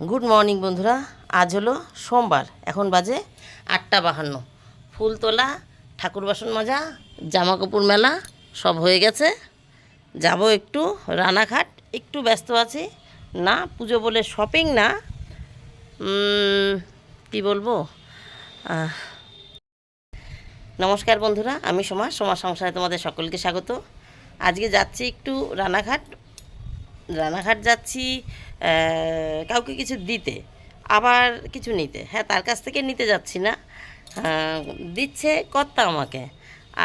Good morning বন্ধুরা। আজ হলো সোমবার। এখন বাজে আটটা বাহান্ন। ফুল তোলা, ঠাকুর বাসন মাজা জামা কাপড় মেলা, সব হয়ে গেছে। যাব একটু রানাঘাট, একটু ব্যস্ত আছি। না, পুজো বলে শপিং না। কি বলব? নমস্কার বন্ধুরা, আমি সোমা। সোমা সংসারে তোমাদের সকলকে স্বাগত। আজকে যাচ্ছি একটু রানাঘাট রানাঘাট যাচ্ছি কাউকে কিছু দিতে, আবার কিছু নিতে। হ্যাঁ তার কাছ থেকে নিতে যাচ্ছি না। দিচ্ছে কর্তা আমাকে।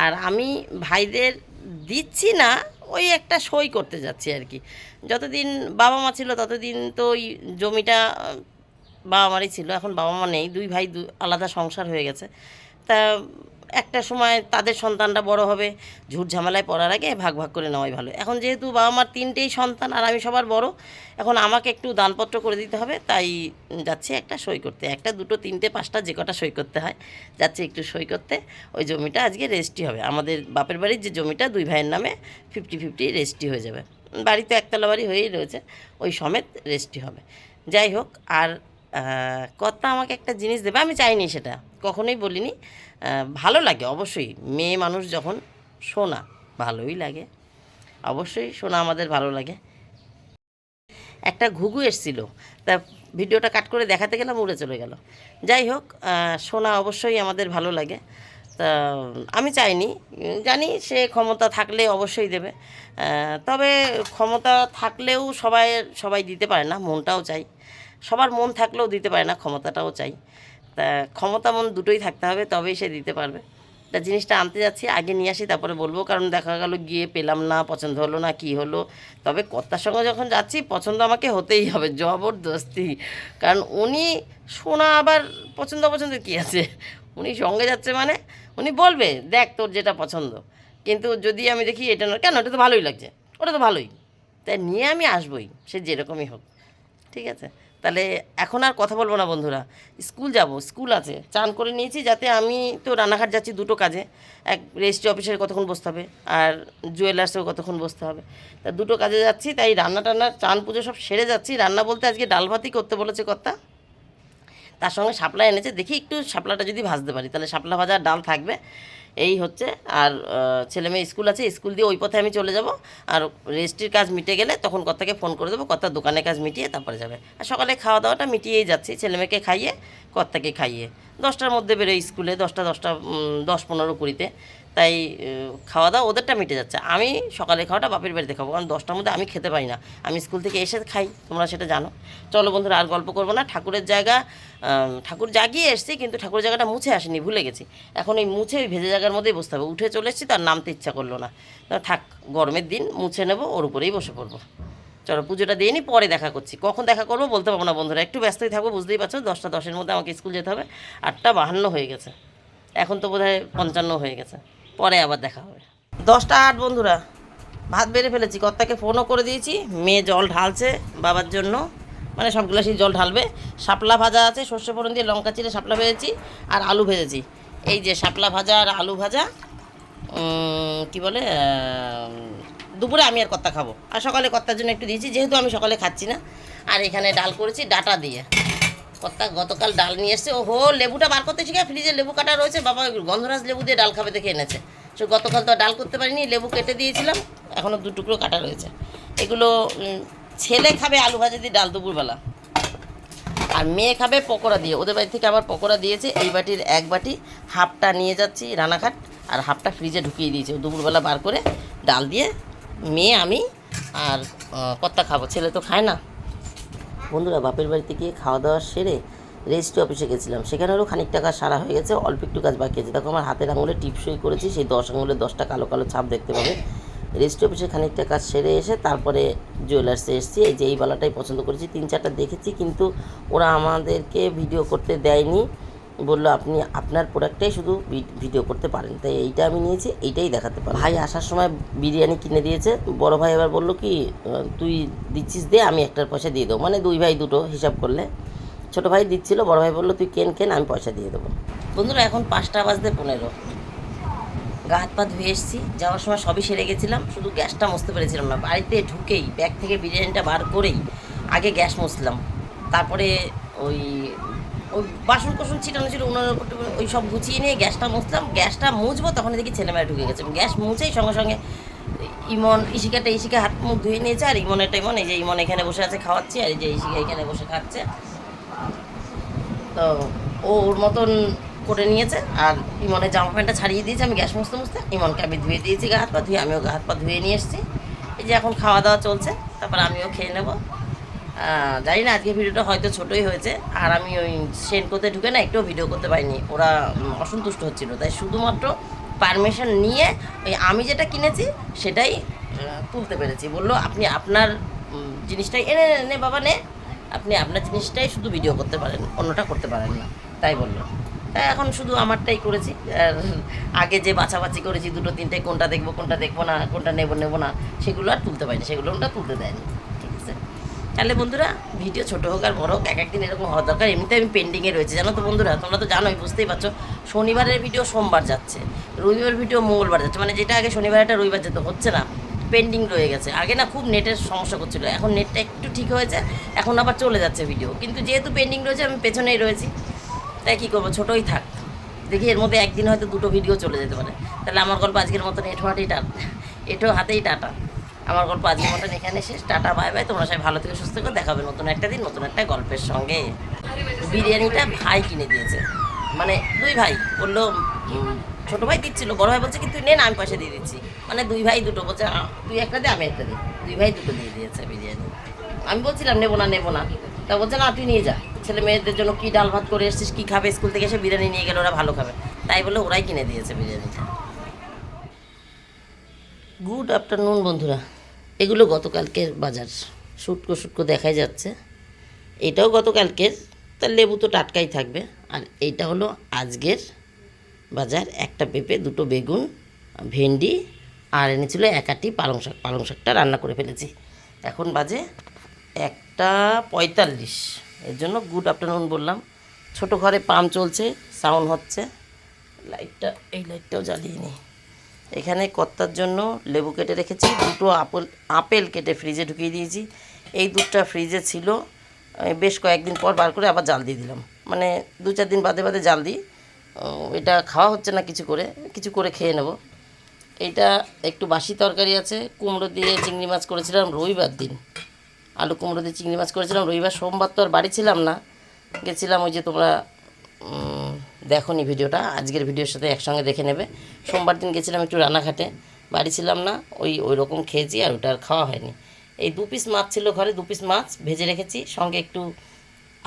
আর আমি ভাইদের দিচ্ছি না, ওই একটা সই করতে যাচ্ছি আর কি। যতদিন বাবা মা ছিল, ততদিন তো ওই জমিটা বাবা মারই ছিল। এখন বাবা মা নেই, দুই ভাই আলাদা সংসার হয়ে গেছে। তা একটা সময় তাদের সন্তানটা বড় হবে, ঝুট ঝামেলায় পড়ার আগে ভাগ ভাগ করে নেওয়াই ভালো। এখন যেহেতু বাবা মার তিনটেই সন্তান আর আমি সবার বড়, এখন আমাকে একটু দানপত্র করে দিতে হবে, তাই যাচ্ছি একটা সই করতে। একটা, দুটো, তিনটে, পাঁচটা, যে কটা সই করতে হয়, যাচ্ছি একটু সই করতে। ওই জমিটা আজকে রেজিস্ট্রি হবে। আমাদের বাপের বাড়ির যে জমিটা দুই ভাইয়ের নামে ফিফটি ফিফটি রেজিস্ট্রি হয়ে যাবে। বাড়ি তো একতলা বাড়ি হয়েই রয়েছে, ওই সমেত রেজিস্ট্রি হবে। যাই হোক, আর কর্তা আমাকে একটা জিনিস দেবে, আমি চাইনি সেটা, কখনোই বলিনি। ভালো লাগে অবশ্যই, মেয়ে মানুষ যখন শোনা ভালোই লাগে, অবশ্যই শোনা আমাদের ভালো লাগে। একটা ঘুঘু এসছিল, তা ভিডিওটা কাট করে দেখাতে গেলাম, উড়ে চলে গেল। যাই হোক শোনা অবশ্যই আমাদের ভালো লাগে, তা আমি চাইনি, জানি সে ক্ষমতা থাকলে অবশ্যই দেবে। তবে ক্ষমতা থাকলেও সবাই সবাই দিতে পারে না, মনটাও চাই। সবার মন থাকলেও দিতে পারে না, ক্ষমতাটাও চাই। তা ক্ষমতা মন দুটোই থাকতে হবে, তবেই সে দিতে পারবে। তা জিনিসটা আনতে যাচ্ছি, আগে নিয়ে আসি, তারপরে বলব, কারণ দেখা গেল গিয়ে পেলাম না, পছন্দ হলো না, কি হলো। তবে কর্তার সঙ্গে যখন যাচ্ছি, পছন্দ আমাকে হতেই হবে, জবরদস্তি। কারণ উনি শোনা আবার পছন্দ পছন্দ কী আছে? উনি সঙ্গে যাচ্ছে মানে উনি বলবে, দেখ তোর যেটা পছন্দ। কিন্তু যদি আমি দেখি এটা না কেন? ওটা তো ভালোই লাগছে। ওটা তো ভালোই। তাই নিয়ে আমি আসবই, সে যেরকমই হোক। ঠিক আছে? তাহলে এখন আর কথা বলব না, বন্ধুরা। স্কুল যাব, স্কুল আছে। চান করে নিয়েছি যাতে আমি তো রানাঘাট যাচ্ছি দুটো কাজে। এক রেজিস্ট্রি অফিসের কতক্ষণ বসতে হবে আর জুয়েলার্সেও কতক্ষণ বসতে হবে। তা দুটো কাজে যাচ্ছি, তাই রান্না টান্না, চান পুজো সব সেরে যাচ্ছি। রান্না বলতে আজকে ডাল ভাতই করতে বলেছে কর্তা। তার সঙ্গে শাপলা এনেছে। দেখি একটু শাপলাটা যদি ভাজতে পারি, তাহলে শাপলা ভাজা ডাল থাকবে। এই হচ্ছে, আর ছেলে মেয়ে স্কুল আছে, স্কুল দিয়ে ওই পথে আমি চলে যাব, আর রেজিস্ট্রির কাজ মিটে গেলে তখন কর্তাকে ফোন করে দেবো কথা দোকানের কাজ মিটিয়ে তারপরে যাবে। আর সকালে খাওয়া দাওয়াটা মিটিয়েই যাচ্ছি, ছেলে মেয়েকে খাইয়ে কর্তাকে খাইয়ে। দশটার মধ্যে বেরোয় স্কুলে, দশটা দশটা দশ পনেরো কুড়িতে। তাই খাওয়া দাওয়া ওদেরটা মিটে যাচ্ছে। আমি সকালে খাওয়াটা বাপের বাড়িতে খাব, কারণ দশটার মধ্যে আমি খেতে পারি না। আমি স্কুল থেকে এসে খাই, তোমরা সেটা জানো। চলো বন্ধুরা, আর গল্প করব না। ঠাকুরের জায়গা ঠাকুর জাগিয়ে এসেছি, কিন্তু ঠাকুরের জায়গাটা মুছে আসেনি, ভুলে গেছি। এখন ওই মুছে ওই ভেজে জায়গার মধ্যেই বসতে হবে। উঠে চলে এসেছি, তার নামতে ইচ্ছা করল না। থাক, গরমের দিন মুছে নেব, ওর উপরেই বসে পড়ব। চলো, পুজোটা দিয়ে নি, পরে দেখা করছি। কখন দেখা করব বলতে পারব না বন্ধুরা। একটু ব্যস্তই থাকব, বুঝতেই পারছ? দশটা দশের মধ্যে আমাকে স্কুল যেতে হবে। আটটা বাহান্ন হয়ে গেছে। এখন তো বোধহয় পঞ্চান্ন হয়ে গেছে। পরে আবার দেখা হবে। দশটা আট বন্ধুরা, ভাত বেড়ে ফেলেছি। কর্তাকে ফোনও করে দিয়েছি, মেয়ে জল ঢালছে বাবার জন্য। মানে সব গ্লাসেই জল ঢালবে। শাপলা ভাজা আছে, সর্ষে ফোড়ন দিয়ে লঙ্কা চিড়ে শাপলা ভেজেছি আর আলু ভেজেছি। এই যে শাপলা ভাজা আর আলু ভাজা কি বলে দুপুরে আমি আর কর্তা খাব। আর সকালে কর্তার জন্য একটু দিয়েছি, যেহেতু আমি সকালে খাচ্ছি না। আর এখানে ডাল করেছি, ডাটা দিয়ে। কর্তা গতকাল ডাল নিয়ে এসছে। ও হো লেবুটা বার করতে শিখে ফ্রিজে লেবু কাটা রয়েছে। বাবা গন্ধরাজ লেবু দিয়ে ডাল খাবে দেখে এনেছে। সে গতকাল তো ডাল করতে পারিনি, লেবু কেটে দিয়েছিলাম এখনও দু টুকরো কাটা রয়েছে। এগুলো ছেলে খাবে আলু ভাজা দিয়ে ডাল দুপুরবেলা। আর মেয়ে খাবে পকোড়া দিয়ে। ওদের বাড়ি থেকে আবার পকোড়া দিয়েছে, এই বাটির এক বাটি। হাফটা নিয়ে যাচ্ছি রানাঘাট, আর হাফটা ফ্রিজে ঢুকিয়ে দিয়েছে। দুপুরবেলা বার করে ডাল দিয়ে মেয়ে, আমি, আর কর্তা খাব। ছেলে তো খায় না। বন্ধুরা, বাপের বাড়িতে গিয়ে খাওয়া দাওয়া সেরে রেজিস্ট্রি অফিসে গেছিলাম। সেখানেও খানিক টাকা সারা হয়ে গেছে, অল্প একটু কাজ বাকি আছে। দেখো, আমার হাতের আঙুলে টিপসই করেছি, সেই দশ আঙুলে দশটা কালো কালো ছাপ দেখতে পাবে। রেজিস্ট্রি অফিসে খানিকটা কাজ সেরে এসে তারপরে জুয়েলার্সে এসেছি। এই যে এই বালাটাই পছন্দ করেছি। তিন চারটা দেখেছি, কিন্তু ওরা আমাদেরকে ভিডিও করতে দেয়নি। বলল, আপনি আপনার প্রোডাক্টটাই শুধু ভিডিও করতে পারেন। তাই এইটা আমি নিয়েছি, এইটাই দেখাতে পারি ভাই আসার সময় বিরিয়ানি কিনে দিয়েছে। বড় ভাই এবার বলল কি তুই দিচ্ছিস দে, আমি একটার পয়সা দিয়ে দেবো। মানে দুই ভাই দুটো হিসাব করলে। ছোটো ভাই দিচ্ছিল, বড় ভাই বলল, তুই কেন কেন, আমি পয়সা দিয়ে দেবো। বন্ধুরা, এখন পাঁচটা বাজতে পনেরো। গা হাত পা ধুয়ে এসেছি। যাওয়ার সময় সবই সেরে গেছিলাম। শুধু গ্যাসটা মুছতে পেরেছিলাম না। বাড়িতে ঢুকেই, ব্যাগ থেকে বিরিয়ানিটা বার করেই আগে গ্যাস মুছলাম। তারপরে ওই ওই বাসন কোসন ছিটানো ছিল উনার উপর ওই সব গুছিয়ে নিয়ে গ্যাসটা মুছলাম। গ্যাসটা মুছবো তখন দেখি ছেলেমেয়েরা ঢুকে গেছে। গ্যাস মুছেই সঙ্গে সঙ্গে ইমন, ইশিকাটা ইশিকা হাত মুখ ধুয়ে নিয়েছে, আর ইমনেরটা ইমন, এই যে ইমন এখানে বসে আছে খাওয়াচ্ছি, আর এই যে ইশিকা এখানে বসে খাচ্ছে। তো ও ওর মতন করে নিয়েছে, আর ইমনের জামা প্যান্টটা ছাড়িয়ে দিয়েছে, আমি গ্যাস মুছতে মুছতে ইমনকে আমি ধুয়ে দিয়েছি গা হাত পা ধুয়ে, আমিও গা হাত পা ধুয়ে নিয়ে এসেছি। এই যে এখন খাওয়া দাওয়া চলছে, তারপর আমিও খেয়ে নেব। জানি না আজকে ভিডিওটা হয়তো ছোটোই হয়েছে। আর আমি ওই সেন্ড করতে ঢুকে না একটুও ভিডিও করতে পারিনি। ওরা অসন্তুষ্ট হচ্ছিল। তাই শুধুমাত্র পারমিশন নিয়ে ওই আমি যেটা কিনেছি সেটাই তুলতে পেরেছি। বলল আপনি আপনার জিনিসটাই এনে নে, বাবা নে। আপনি আপনার জিনিসটাই শুধু ভিডিও করতে পারেন অন্যটা করতে পারেন না। তাই বলল। তাই এখন শুধু আমারটাই করেছি। আর আগে যে বাছাবাছি করেছি দুটো তিনটে কোনটা দেখব কোনটা দেখব না কোনটা নেব নেব না সেগুলো আর তুলতে পারিনি সেগুলো ওটা তুলতে দেয়নি। তাহলে বন্ধুরা, ভিডিও ছোটো হোক আর বড় হোক, এক একদিন এরকম হওয়া দরকার। এমনিতে আমি পেন্ডিংয়ে রয়েছে, জানো তো বন্ধুরা? তোমরা তো জানোই, বুঝতেই পারছ, শনিবারের ভিডিও সোমবার যাচ্ছে, রবিবার ভিডিও মঙ্গলবার যাচ্ছে মানে যেটা আগে শনিবার একটা রবিবার যেত, হচ্ছে না পেন্ডিং রয়ে গেছে। আগে না খুব নেটের সমস্যা করছিল, এখন নেটটা একটু ঠিক হয়েছে, এখন আবার চলে যাচ্ছে ভিডিও কিন্তু যেহেতু পেন্ডিং রয়েছে, আমি পেছনেই রয়েছি, তাই কী করব, ছোটোই থাক। দেখি এর মধ্যে একদিন হয়তো দুটো ভিডিও চলে যেতে পারে। তাহলে আমার গল্প আজকের মতন এঠো হাতেই টাটা এঠো হাতেই টাটা। আমার গল্প আজকের মতন এখানে শেষ। Tata, bye bye. তোমরা সবাই ভালো থেকে, সুস্থ করে দেখাবে নতুন একটা দিন, নতুন একটা গল্পের সঙ্গে। বিরিয়ানিটা ভাই কিনে দিয়েছে। মানে দুই ভাই। বলল ছোট ভাই দিচ্ছিল, বড় ভাই বলছে কি, তুই নে না, আমি পয়সা দিয়ে দিচ্ছি। মানে দুই ভাই দুটো বলছে তুই একটা দে, আমি একটা দিই দুই ভাই দুটো দিয়ে দিয়েছে বিরিয়ানি। আমি বলছিলাম, নেব না নেব না। তা বলছে, না, তুই নিয়ে যা। ছেলে মেয়েদের জন্য কি ডাল ভাত করে এসছিস, কি খাবে, স্কুল থেকে এসে বিরিয়ানি নিয়ে গেলে ওরা ভালো খাবে। তাই বলে ওরাই কিনে দিয়েছে বিরিয়ানিটা। গুড আফটারনুন, বন্ধুরা। এগুলো গতকালকের বাজার। শুটকো শুটকো দেখাই যাচ্ছে। এটাও গতকালকের তার লেবু তো টাটকাই থাকবে। আর এইটা হলো আজকের বাজার। একটা পেঁপে, দুটো বেগুন, ভেন্ডি, আর এনেছিল একাটি পালং শাক। পালং শাকটা রান্না করে ফেলেছি। এখন বাজে একটা পঁয়তাল্লিশ। এর জন্য গুড আফটারনুন বললাম। ছোটো ঘরে পাম চলছে, সাউন্ড হচ্ছে। লাইটটা, এই লাইটটাও জ্বালিয়ে নিই এখানে কর্তার জন্য লেবু কেটে রেখেছি, দুটো আপেল আপেল কেটে ফ্রিজে ঢুকিয়ে দিয়েছি। এই দুধটা ফ্রিজে ছিল বেশ কয়েকদিন পর বার করে আবার জাল দিয়ে দিলাম। মানে দু চার দিন বাদে বাদে জাল দিই। এটা খাওয়া হচ্ছে না কিছু করে কিছু করে খেয়ে নেব। এইটা একটু বাসি তরকারি আছে, কুমড়ো দিয়ে চিংড়ি মাছ করেছিলাম রবিবার দিন। আলু কুমড়ো দিয়ে চিংড়ি মাছ করেছিলাম রবিবার, সোমবার তো আর বাড়ি ছিলাম না। গেছিলাম ওই যে তোমরা দেখো নি ভিডিওটা, আজকের ভিডিওর সাথে একসঙ্গে দেখে নেবে। সোমবার দিন গেছিলাম একটু রানাঘাটে, বাড়ি ছিলাম না, ওই ওই রকম খেয়েছি আর ওটা আর খাওয়া হয়নি। এই দু পিস মাছ ছিল ঘরে, দু পিস মাছ ভেজে রেখেছি, সঙ্গে একটু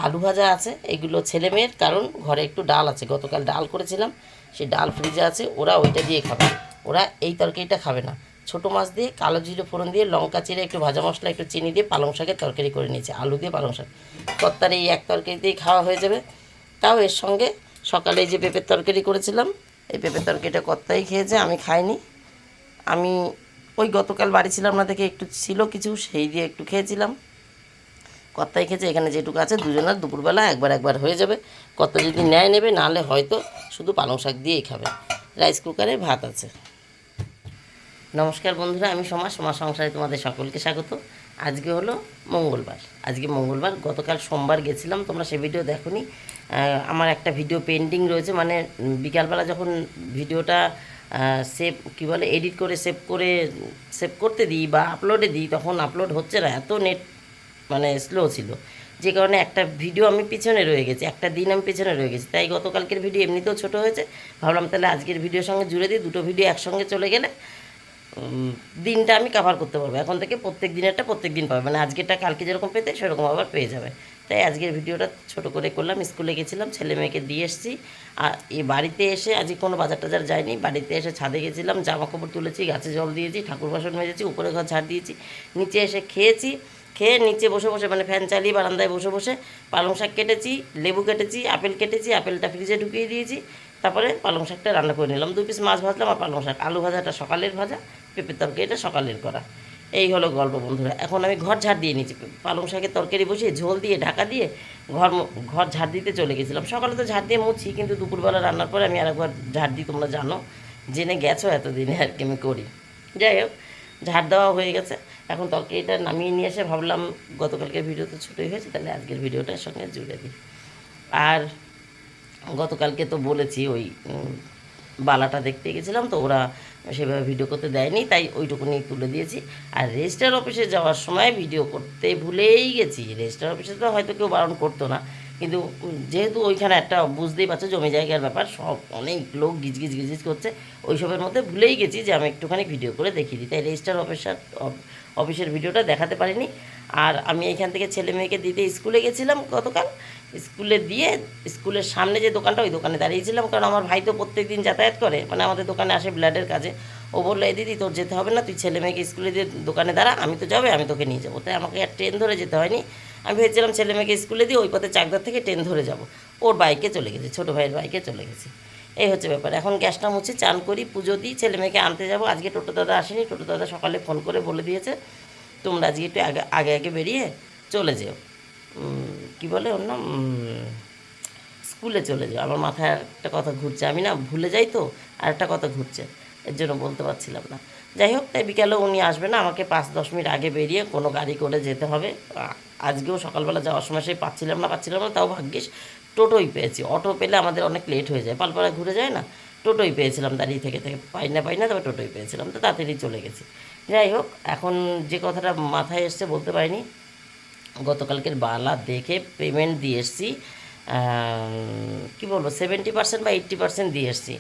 আলু ভাজা আছে, এগুলো ছেলে মেয়ের, কারণ ঘরে একটু ডাল আছে। গতকাল ডাল করেছিলাম, সেই ডাল ফ্রিজে আছে, ওরা ওইটা দিয়ে খাবে। ওরা এই তরকারিটা খাবে না। ছোটো মাছ দিয়ে কালো জিরে ফোড়ন দিয়ে, লঙ্কা চিরে একটু ভাজা মশলা, একটু চিনি দিয়ে পালং শাকের তরকারি করে নিয়েছে, আলু দিয়ে পালং শাক। কর্তার এই এক তরকারিতেই খাওয়া হয়ে যাবে। তাও এর সঙ্গে সকালে যে পেঁপের তরকারি করেছিলাম এই পেঁপের তরকারিটা কর্তাই খেয়েছে আমি খাইনি। আমি ওই গতকাল বাড়ি ছিলাম না দেখে একটু ছিল কিছু সেই দিয়ে একটু খেয়েছিলাম। কর্তাই খেয়েছে এখানে যেটুকু আছে দুজনের দুপুরবেলা একবার একবার হয়ে যাবে। কর্তা যদি ন্যায় নেবে নাহলে হয়তো শুধু পালং শাক দিয়েই খাবে। রাইস কুকারে ভাত আছে। নমস্কার বন্ধুরা আমি সমাজ সমাজ সংসারে তোমাদের সকলকে স্বাগত। আজকে হলো মঙ্গলবার। আজকে মঙ্গলবার গতকাল সোমবার গেছিলাম তোমরা সে ভিডিও আহ, আমার একটা ভিডিও পেন্ডিং রয়েছে মানে বিকালবেলা যখন ভিডিওটা সেভ কী বলে এডিট করে সেভ করে সেভ করতে দিই বা আপলোডে দিই, তখন আপলোড হচ্ছে না, এত নেট মানে স্লো ছিল। যে কারণে একটা ভিডিও আমি পিছনে রয়ে গেছি, একটা দিন আমি পিছনে রয়ে গেছি। তাই গতকালকের ভিডিও এমনিতেও ছোট হয়েছে। ভাবলাম তাহলে আজকের ভিডিওর সঙ্গে জুড়ে দিই, দুটো ভিডিও একসঙ্গে চলে গেলে দিনটা আমি কাভার করতে পারব। এখন থেকে প্রত্যেক দিনেরটা প্রত্যেক দিন পাবে। মানে আজকেরটা কালকে যেরকম পেতে, সেরকম আবার পেয়ে যাবে। তাই আজকের ভিডিওটা ছোট করে করলাম। স্কুলে গেছিলাম, ছেলে মেয়েকে দিয়ে এসেছি। আর এই বাড়িতে এসে আজকে কোনো বাজার টাজার যায়নি। বাড়িতে এসে ছাদে গেছিলাম জামা কাপড় তুলেছি, গাছে জল দিয়েছি, ঠাকুর বাসন মেজেছি, উপরে ঘর ঝাড় দিয়েছি, নিচে এসে খেয়েছি। খেয়ে নিচে বসে বসে মানে ফ্যান চালিয়ে বারান্দায় বসে বসে পালং শাক কেটেছি, লেবু কেটেছি, আপেল কেটেছি, আপেলটা ফ্রিজে ঢুকিয়ে দিয়েছি। তারপরে পালং শাকটা রান্না করে নিলাম। দু পিস মাছ ভাজলাম আর পালং শাক। আলু ভাজাটা সকালের ভাজা, পেঁপের তরকারিটা সকালের করা। এই হলো গল্প বন্ধুরা। এখন আমি ঘর ঝাড় দিয়ে নিয়েছি। পালং শাকের তরকারি বসিয়ে ঝোল দিয়ে ঢাকা দিয়ে ঘর ঘর ঝাড় দিতে চলে গেছিলাম। সকালে তো ঝাড় দিয়ে মুছি, কিন্তু দুপুরবেলা রান্নার পরে আমি আরেকবার ঝাড় দিই, তোমরা জানো। জেনে গেছো এতদিনে আর কি আমি করি। যাই হোক, ঝাড় দেওয়া হয়ে গেছে। এখন তরকারিটা নামিয়ে নিয়ে এসে ভাবলাম গতকালকের ভিডিও তো ছোটোই হয়েছে, তাহলে আজকের ভিডিওটার সঙ্গে জুড়ে দিই। আর গতকালকে তো বলেছি ওই বালাটা দেখতে গেছিলাম, তো ওরা সেভাবে ভিডিও করতে দেয়নি, তাই ওইটুকুনি তুলে দিয়েছি। আর রেজিস্টার অফিসে যাওয়ার সময় ভিডিও করতে ভুলেই গেছি। রেজিস্টার অফিসে তো হয়তো কেউ বারণ করতো না। কিন্তু যেহেতু ওইখানে একটা বুঝতেই পারছ জমি জায়গার ব্যাপার, সব অনেক লোক গিজ গিজ গিজ করছে ওইসবের মধ্যে ভুলেই গেছি যে আমি একটুখানি ভিডিও করে দেখিয়ে দিই। তাই রেজিস্টার অফিসার অফিসের ভিডিওটা দেখাতে পারিনি। আর আমি এখান থেকে ছেলে মেয়েকে দিতে স্কুলে গেছিলাম গতকাল স্কুলে দিয়ে স্কুলের সামনে যে দোকানটা, ওই দোকানে দাঁড়িয়েছিলাম। কারণ আমার ভাই তো প্রত্যেক দিন যাতায়াত করে। মানে আমাদের দোকানে আসে ব্লাডের কাজে। ও বলল, এই দিদি, তোর যেতে হবে না, তুই ছেলে মেয়েকে স্কুলে দিয়ে দোকানে দাঁড়া, আমি তো যাবে, আমি তোকে নিয়ে যাব। তাই আমাকে আর ট্রেন ধরে যেতে হয়নি। আমি ভেবেছিলাম ছেলে মেয়েকে স্কুলে দিয়ে ওই পথে চাকদার থেকে ট্রেন ধরে যাব। ওর বাইকে চলে গেছে, ছোটো ভাইয়ের বাইকে চলে গেছে। এই হচ্ছে ব্যাপার। এখন গ্যাসটা মুছি চান করি, পুজো দিই, ছেলে মেয়েকে আনতে যাব। আজকে টোটো দাদা আসেনি, টোটো দাদা সকালে ফোন করে বলে দিয়েছে, তোমরা আজকে একটু আগে আগে আগে বেরিয়ে চলে যেও। কি বলে ওর স্কুলে চলে যাও। আমার মাথায় একটা কথা ঘুরছে। আমি না ভুলে যাই তো, আর একটা কথা ঘুরছে। এর জন্য বলতে পারছিলাম না। যাই হোক, তাই বিকালে উনি আসবে না, আমাকে পাঁচ, দশ মিনিট আগে বেরিয়ে কোনো গাড়ি করে যেতে হবে। আজকেও সকালবেলা যাওয়ার সময় সেই পাচ্ছিলাম না পাচ্ছিলাম না, তাও ভাগ্যিস টোটোই পেয়েছি। অটো পেলে আমাদের অনেক লেট হয়ে যায়। পালপাড়া ঘুরে যায় না? টোটোই পেয়েছিলাম দাঁড়িয়ে থেকে থেকে। পাই না পাই না, তবে টোটোই পেয়েছিলাম। তো তাড়াতাড়ি চলে গেছি। যাই হোক, এখন যে কথাটা মাথায় এসছে বলতে পারিনি। গতকালকের বালা দেখে পেমেন্ট দিয়ে এসছি কী বলব সেভেন্টি পার্সেন্ট বা এইট্টি পার্সেন্ট দিয়ে এসছি।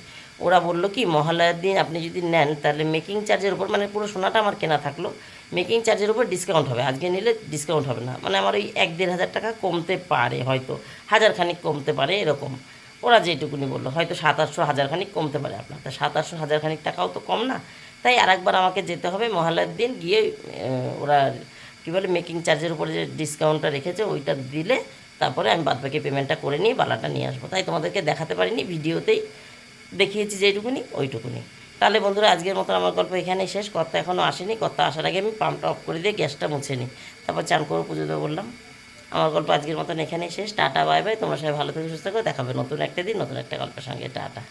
ওরা বলল কি, মহালয়ার দিন আপনি যদি নেন, তাহলে মেকিং চার্জের উপর মানে পুরো সোনাটা আমার কেনা থাকল মেকিং চার্জের উপর ডিসকাউন্ট হবে। আজকে নিলে ডিসকাউন্ট হবে না। মানে আমার ওই এক দেড় হাজার টাকা কমতে পারে হয়তো হাজার খানিক কমতে পারে এরকম। ওরা যেটুকুনি বলল, হয়তো সাত আটশো হাজার খানিক কমতে পারে আপনার। তা সাত আটশো হাজার খানিক টাকাও তো কম না। তাই আরেকবার আমাকে যেতে হবে মহালয়ার দিন গিয়ে ওরা কী বলে মেকিং চার্জের উপরে যে ডিসকাউন্টটা রেখেছে, ওইটা দিলে তারপরে আমি বাদবাকি পেমেন্টটা করে নিয়ে বালাটা নিয়ে আসব। তাই তোমাদেরকে দেখাতে পারিনি, ভিডিওতেই দেখিয়েছি যেটুকুনি, ওইটুকুনি। তাহলে বন্ধুরা, আজকের মতো আমার গল্প এখানেই শেষ। কর্তা এখনও আসেনি, কর্তা আসার আগে আমি পাম্পটা অফ করে দিয়ে গ্যাসটা মুছে নিই। তারপর চান করে পুজো দেবো বললাম। আমার গল্প আজকের মতন এখানেই শেষ। Tata, bye bye. তোমরা সবাই ভালো থেকে, সুস্থ করে দেখাবে নতুন একটা দিন, নতুন একটা গল্পের সঙ্গে। টাটা।